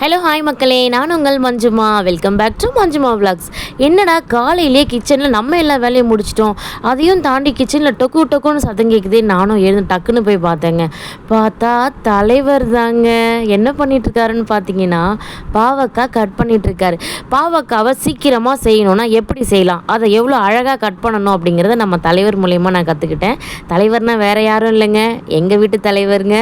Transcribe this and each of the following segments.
Hello hi மக்களே. நான் உங்கள் Manjuma. Welcome back to Manjuma vlogs என்னடா காலையிலே கிச்சனில் நம்ம எல்லா வேலையும் முடிச்சிட்டோம். அதையும் தாண்டி கிச்சனில் டொக்கு டொக்குன்னு சத்தம் கேட்குது நானும் எழுந்து டக்குன்னு போய் பார்த்தேங்க. பார்த்தா தலைவர் தாங்க. என்ன பண்ணிட்டுருக்காருன்னு பார்த்தீங்கன்னா பாவக்காய் கட் பண்ணிகிட்ருக்காரு பாவக்காவை சீக்கிரமாக செய்யணும்னா எப்படி செய்யலாம்? அதை எவ்வளோ அழகாக கட் பண்ணணும் அப்படிங்கிறத நம்ம தலைவர் மூலயமா நான் கற்றுக்கிட்டேன் தலைவர்னால் வேறு யாரும் இல்லைங்க. எங்கள் வீட்டு தலைவருங்க.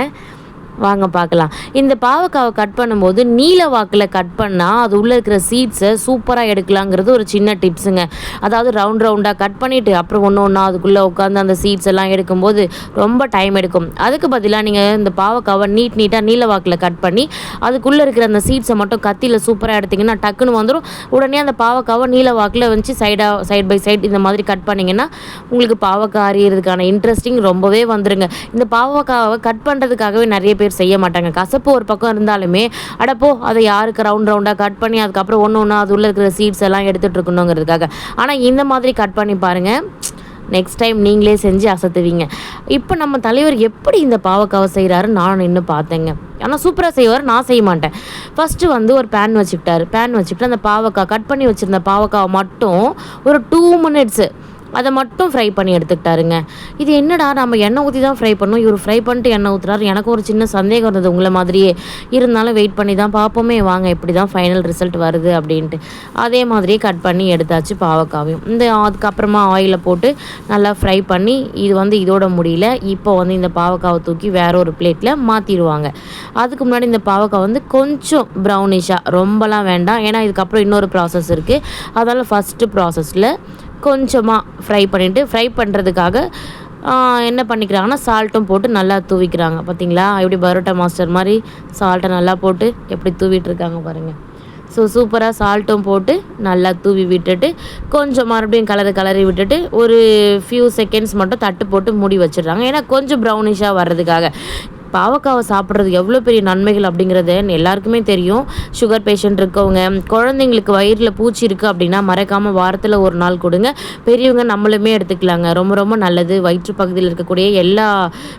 வாங்க பார்க்கலாம். இந்த பாவக்காவை கட் பண்ணும்போது நீல வாக்கில் கட் பண்ணால் அது உள்ளே இருக்கிற சீட்ஸை சூப்பராக எடுக்கலாங்கிறது ஒரு சின்ன டிப்ஸுங்க அதாவது ரவுண்ட் ரவுண்டாக கட் பண்ணிவிட்டு அப்புறம் ஒன்று ஒன்றா அதுக்குள்ளே உட்காந்து அந்த சீட்ஸ் எல்லாம் எடுக்கும்போது ரொம்ப டைம் எடுக்கும். அதுக்கு பதிலாக நீங்கள் இந்த பாவக்காவை நீட் நீட்டாக நீல வாக்கில் கட் பண்ணி அதுக்குள்ளே இருக்கிற அந்த சீட்ஸை மட்டும் கத்தியில் சூப்பராக எடுத்திங்கன்னா டக்குன்னு வந்துடும் உடனே அந்த பாவக்காவை நீல வாக்கில் வச்சு சைடாக சைட் பை சைட் இந்த மாதிரி கட் பண்ணிங்கன்னா உங்களுக்கு பாவக்காய் அறியறதுக்கான இன்ட்ரெஸ்டிங் ரொம்பவே வந்துடுங்க இந்த பாவக்காவை கட் பண்ணுறதுக்காகவே நிறைய பேர் செய்ய மாட்டாங்க. கசப்பு ஒரு பக்கம் இருந்தாலுமே அடப்போ அதை யாருக்கு ரவுண்ட் ரவுண்டாக கட் பண்ணி அதுக்கப்புறம் ஒன்று ஒன்று அது உள்ளே இருக்கிற சீட்ஸ் எல்லாம் எடுத்துகிட்டு இருக்கணுங்கிறதுக்காக. ஆனால் இந்த மாதிரி கட் பண்ணி பாருங்கள் நெக்ஸ்ட் டைம் நீங்களே செஞ்சு அசத்துவீங்க. இப்போ நம்ம தலைவர் எப்படி இந்த பாவக்காவை செய்கிறாரு நான் நின்று பார்த்தேங்க. ஆனால் சூப்பராக செய்வார் நான் செய்ய மாட்டேன். ஃபஸ்ட்டு வந்து ஒரு பேன் வச்சுக்கிட்டாரு. பேன் வச்சுக்கிட்டு அந்த பாவக்காய் கட் பண்ணி வச்சுருந்த பாவக்காவை மட்டும் ஒரு டூ மினிட்ஸு அதை மட்டும் ஃப்ரை பண்ணி எடுத்துக்கிட்டாருங்க. இது என்னடா நம்ம எண்ணெய் ஊற்றி தான் ஃப்ரை பண்ணோம். இவர் ஃப்ரை பண்ணிட்டு எண்ணெய் ஊற்றுறாரு எனக்கு ஒரு சின்ன சந்தேகம் இருந்தது உங்களை மாதிரியே. இருந்தாலும் வெயிட் பண்ணி தான் பார்ப்போமே. வாங்க இப்படி தான் ஃபைனல் ரிசல்ட் வருது அப்படின்ட்டு. அதே மாதிரியே கட் பண்ணி எடுத்தாச்சு பாவக்காவையும். இந்த அதுக்கப்புறமா ஆயிலில் போட்டு நல்லா ஃப்ரை பண்ணி இது வந்து இதோட முடியல. இப்போ வந்து இந்த பாவக்காவை தூக்கி வேற ஒரு பிளேட்டில் மாற்றிடுவாங்க அதுக்கு முன்னாடி இந்த பாவக்காய் வந்து கொஞ்சம் ப்ரௌனிஷாக ரொம்பலாம் வேண்டாம். ஏன்னா இதுக்கப்புறம் இன்னொரு ப்ராசஸ் இருக்குது அதனால் ஃபஸ்ட்டு ப்ராசஸில் கொஞ்சமாக ஃப்ரை பண்ணிவிட்டு ஃப்ரை பண்ணுறதுக்காக என்ன பண்ணிக்கிறாங்கன்னா சால்ட்டும் போட்டு நல்லா தூவிக்கிறாங்க. பார்த்தீங்களா எப்படி பரோட்டா மாஸ்டர் மாதிரி சால்ட்டை நல்லா போட்டு எப்படி தூவிட்டுருக்காங்க பாருங்கள் ஸோ சூப்பராக சால்ட்டும் போட்டு நல்லா தூவி விட்டுட்டு கொஞ்சம் மறுபடியும் கலரு கலரி விட்டுட்டு ஒரு ஃபியூ செகண்ட்ஸ் மட்டும் தட்டு போட்டு மூடி வச்சிடுறாங்க. ஏன்னா கொஞ்சம் ப்ரௌனிஷாக வர்றதுக்காக. பாவக்காவை சாப்பிட்றது எவ்வளோ பெரிய நன்மைகள் அப்படிங்கிறது எல்லாருக்குமே தெரியும். சுகர் பேஷண்ட் இருக்கவங்க குழந்தைங்களுக்கு வயிறில் பூச்சி இருக்குது அப்படின்னா மறக்காமல் வாரத்தில் ஒரு நாள் கொடுங்க. பெரியவங்க நம்மளுமே எடுத்துக்கலாங்க. ரொம்ப ரொம்ப நல்லது. வயிற்று பகுதியில் இருக்கக்கூடிய எல்லா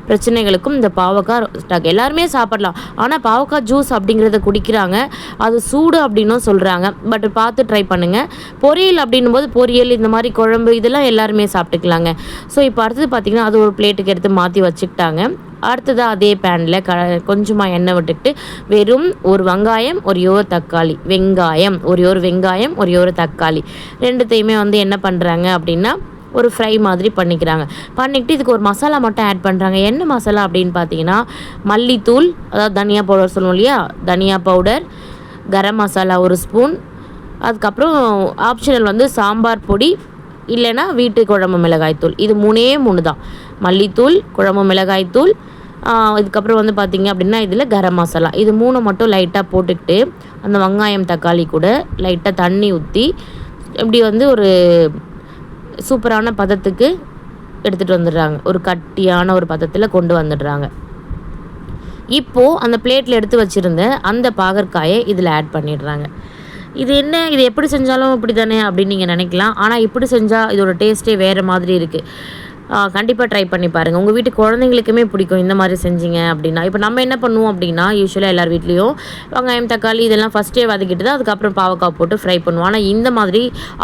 பிரச்சனைகளுக்கும் இந்த பாவக்காய் எல்லாருமே சாப்பிடலாம். ஆனால் பாவக்காய் ஜூஸ் அப்படிங்கிறத குடிக்கிறாங்க. அது சூடு அப்படின்னும் சொல்கிறாங்க பட் பார்த்து ட்ரை பண்ணுங்கள் பொரியல் அப்படின்னும் போது பொரியல் இந்த மாதிரி குழம்பு இதெல்லாம் எல்லாருமே சாப்பிட்டுக்கலாங்க. ஸோ இப்போ அடுத்தது பார்த்திங்கன்னா அது ஒரு பிளேட்டுக்கு எடுத்து மாற்றி வச்சுக்கிட்டாங்க. அடுத்ததாக அதே பேனில் க கொஞ்சமாக எண்ணெய் விட்டுக்கிட்டு வெறும் ஒரு வெங்காயம் ஒரே ஒரு தக்காளி. வெங்காயம் ஒரே ஒரு வெங்காயம் ஒரே ஒரு தக்காளி. ரெண்டுத்தையுமே வந்து என்ன பண்ணுறாங்க அப்படின்னா ஒரு ஃப்ரை மாதிரி பண்ணிக்கிறாங்க. பண்ணிக்கிட்டு இதுக்கு ஒரு மசாலா மட்டும் ஆட் பண்ணுறாங்க என்ன மசாலா அப்படின்னு பார்த்தீங்கன்னா மல்லித்தூள் அதாவது தனியா பவுடர் சொல்லுவோம் இல்லையா? தனியா பவுடர் கரம் மசாலா ஒரு ஸ்பூன் அதுக்கப்புறம் ஆப்ஷனல் வந்து சாம்பார் பொடி இல்லைன்னா வீட்டு குழம்பு மிளகாய்த்தூள் இது மூணே மூணு தான். மல்லித்தூள் குழம்பு மிளகாய்த்தூள் இதுக்கப்புறம் வந்து பார்த்திங்க அப்படின்னா இதில் கரம் மசாலா. இது மூணு மட்டும் லைட்டாக போட்டுக்கிட்டு அந்த வெங்காயம் தக்காளி கூட லைட்டாக தண்ணி ஊற்றி இப்படி வந்து ஒரு சூப்பரான பதத்துக்கு எடுத்துகிட்டு வந்துடுறாங்க. ஒரு கட்டியான ஒரு பதத்தில் கொண்டு வந்துடுறாங்க. இப்போது அந்த பிளேட்டில் எடுத்து வச்சுருந்த அந்த பாகற்காயை இதில் ஆட் பண்ணிடுறாங்க. இது என்ன? இது எப்படி செஞ்சாலும் இப்படி தானே அப்படின்னு நீங்கள் நினைக்கலாம். ஆனால் இப்படி செஞ்சால் இதோட டேஸ்ட்டே வேறு மாதிரி இருக்குது கண்டிப்பாக ட்ரை பண்ணி பாருங்கள் உங்கள் வீட்டு குழந்தைங்களுக்குமே பிடிக்கும் இந்த மாதிரி செஞ்சீங்க அப்படின்னா. இப்போ நம்ம என்ன பண்ணுவோம் அப்படின்னா யூஸ்வலாக எல்லார் வீட்லேயும் வெங்காயம் தக்காளி இதெல்லாம் ஃபஸ்ட்டே வதக்கிட்டு தான் அதுக்கப்புறம் பாவக்காய் போட்டு ஃப்ரை பண்ணுவோம். ஆனால் இந்த மாதிரி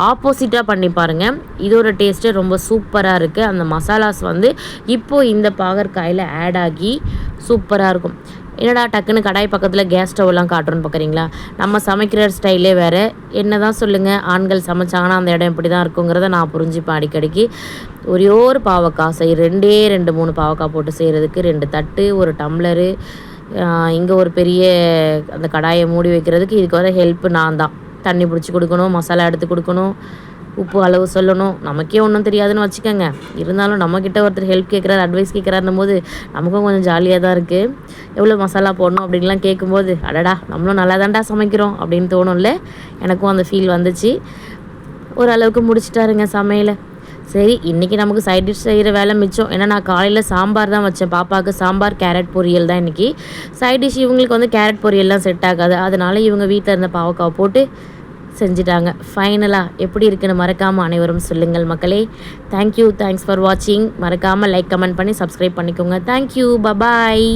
ஆப்போசிட்டாக பண்ணி பாருங்கள் இதோட டேஸ்ட்டே ரொம்ப சூப்பராக இருக்குது அந்த மசாலாஸ் வந்து இப்போது இந்த பாகற்காயில் ஆட் ஆகி சூப்பராக இருக்கும். என்னடா டக்குன்னு கடாய் பக்கத்தில் கேஸ் ஸ்டவ்லாம் காட்டுறோன்னு பார்க்குறீங்களா நம்ம சமைக்கிற ஸ்டைலே வேறு. என்ன தான் சொல்லுங்கள் ஆண்கள் சமைச்சாங்கன்னா அந்த இடம் இப்படி தான் இருக்குங்கிறத நான் புரிஞ்சுப்பேன் அடிக்கடிக்கு. ஒரே ஒரு பாவக்காய் செய் ரெண்டே ரெண்டு மூணு பாவக்காய் போட்டு செய்கிறதுக்கு ரெண்டு தட்டு ஒரு டம்ளரு இங்கே ஒரு பெரிய அந்த கடாயை மூடி வைக்கிறதுக்கு இதுக்கு வர ஹெல்ப் நான் தான். தண்ணி பிடிச்சி கொடுக்கணும் மசாலா எடுத்து கொடுக்கணும். உப்பு அளவு சொல்லணும். நமக்கே ஒன்றும் தெரியாதுன்னு வச்சுக்கோங்க. இருந்தாலும் நம்மக்கிட்ட ஒருத்தர் ஹெல்ப் கேட்குறாரு அட்வைஸ் கேட்குறாருன்னும் போது நமக்கும் கொஞ்சம் ஜாலியாக தான் இருக்குது எவ்வளோ மசாலா போடணும் அப்படின்லாம் கேட்கும்போது அடடா நம்மளும் நல்லா தான்டா சமைக்கிறோம் அப்படின்னு தோணும்ல. எனக்கும் அந்த ஃபீல் வந்துச்சு. ஓரளவுக்கு முடிச்சிட்டாருங்க சமையலை. சரி இன்றைக்கி நமக்கு சைட் டிஷ் செய்கிற வேலை மிச்சம். ஏன்னா நான் காலையில் சாம்பார் தான் வச்சேன். பாப்பாவுக்கு சாம்பார் கேரட் பொரியல் தான் இன்றைக்கி சைட் டிஷ் இவங்களுக்கு வந்து கேரட் பொரியல்லாம் செட் ஆகாது. அதனால இவங்க வீட்டில் இருந்த பாவக்காவை போட்டு செஞ்சுட்டாங்க. ஃபைனலாக எப்படி இருக்குன்னு மறக்காமல் அனைவரும் சொல்லுங்கள் மக்களே. தேங்க்யூ தேங்க்ஸ் ஃபார் வாட்சிங் மறக்காமல் லைக் கமெண்ட் பண்ணி சப்ஸ்கிரைப் பண்ணிக்கோங்க. Thank you bye bye